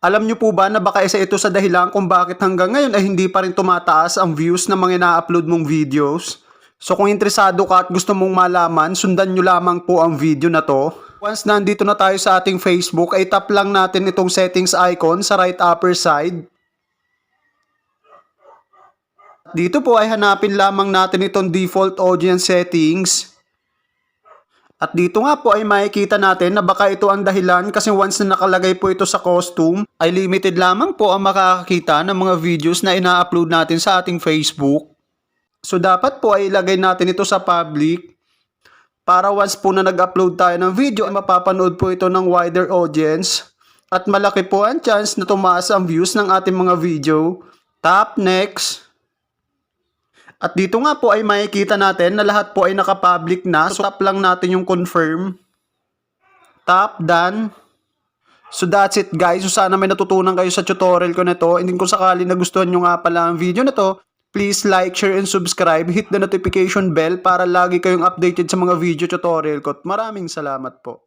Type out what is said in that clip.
Alam nyo po ba na baka isa ito sa dahilan kung bakit hanggang ngayon ay hindi pa rin tumataas ang views ng mga na-upload mong videos? So kung interesado ka at gusto mong malaman, sundan nyo lamang po ang video na to. Once nandito na tayo sa ating Facebook, ay tap lang natin itong settings icon sa right upper side. Dito po ay hanapin lamang natin itong default audience settings. At dito nga po ay makikita natin na baka ito ang dahilan kasi once na nakalagay po ito sa costume, ay limited lamang po ang makakakita ng mga videos na ina-upload natin sa ating Facebook. So dapat po ay ilagay natin ito sa public para once po na nag-upload tayo ng video ay mapapanood po ito ng wider audience at malaki po ang chance na tumaas ang views ng ating mga video. Tap next. At dito nga po ay makikita natin na lahat po ay nakapublic na. So tap lang natin yung confirm. Tap done. So that's it guys. So sana may natutunan kayo sa tutorial ko na to. And kung sakali nagustuhan nyo nga pala ang video na to, please like, share, and subscribe. Hit the notification bell para lagi kayong updated sa mga video tutorial ko. At maraming salamat po.